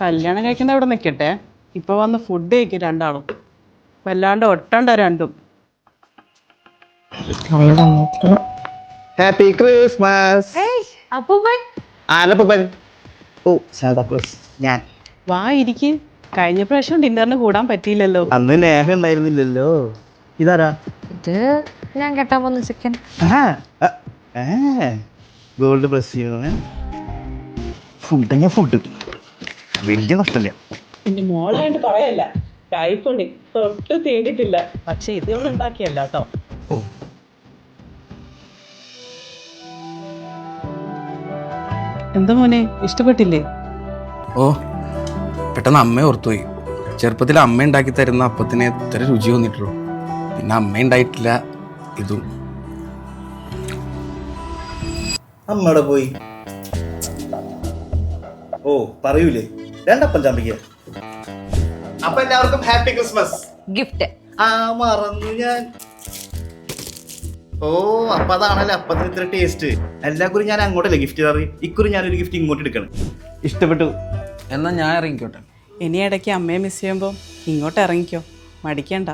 കല്യാണം കഴിക്കുന്ന അവിടെ നിൽക്കട്ടെ ഇപ്പൊ വന്ന് ഫുഡ് കഴിക്കും രണ്ടാളും. വല്ലാണ്ട് ഒട്ടണ്ട രണ്ടും. ഹാപ്പി ക്രിസ്മസ് അപ്പൂപ്പൻ. ഓ ഞാൻ. വാ ഇരിക്ക്. കഴിഞ്ഞ പ്രാവശ്യം ഡിന്നറിന് കൂടാൻ പറ്റിയില്ലല്ലോ. അന്ന് നേഹ ഉണ്ടായിരുന്നില്ലല്ലോ. ഇതാരാ? ഇത് ഞാൻ കെട്ടാൻ പോകുന്ന ചിക്കൻ ഗോൾഡ് പ്രസ് ചെയ്യുന്ന ഫുഡ് ഞാൻ ഫുഡ് വലിയ നഷ്ടമില്ല എന്റെ മോളായിട്ട് പറയല്ല. കൈപ്പുണ്ട് തൊട്ട് തേടിയിട്ടില്ല. പക്ഷെ ഇത് ഇവിടെ ഉണ്ടാക്കിയല്ല കേട്ടോ. എന്താ മോനെ? ഇഷ്ടപ്പെട്ടില്ലേ? ഓ പെട്ടെന്ന് അമ്മ ഓർത്തുപോയി. ചെറുപ്പത്തിൽ അമ്മ ഉണ്ടാക്കി തരുന്ന അപ്പത്തിന് എത്ര രുചി വന്നിട്ടുള്ളൂ പിന്നെ അമ്മ ഉണ്ടായിട്ടില്ല ഇതും. അമ്മയുടെ പോയി. ഓ പറയൂലേ? രണ്ടപ്പം ചമ്പിക്ക്. അപ്പൊ എല്ലാവർക്കും ഹാപ്പി ക്രിസ്മസ്. ഗിഫ്റ്റ് ആ മറന്നു ഞാൻ. ഓ അപ്പൊ അതാണല്ലേ അപ്പത്തിന് ഇത്ര ടേസ്റ്റ് എല്ലാ കുറി ഞാൻ അങ്ങോട്ടല്ലേ ഗിഫ്റ്റ് തറി ഇക്കുറി ഞാനൊരു ഗിഫ്റ്റ് ഇങ്ങോട്ട് എടുക്കണം. ഇഷ്ടപ്പെട്ടു. എന്നാ ഞാൻ ഇറങ്ങിക്കോട്ടെ. ഇനി ഇടയ്ക്ക് അമ്മയെ മിസ് ചെയ്യുമ്പോൾ ഇങ്ങോട്ട് ഇറങ്ങിക്കോ. മടിക്കണ്ട.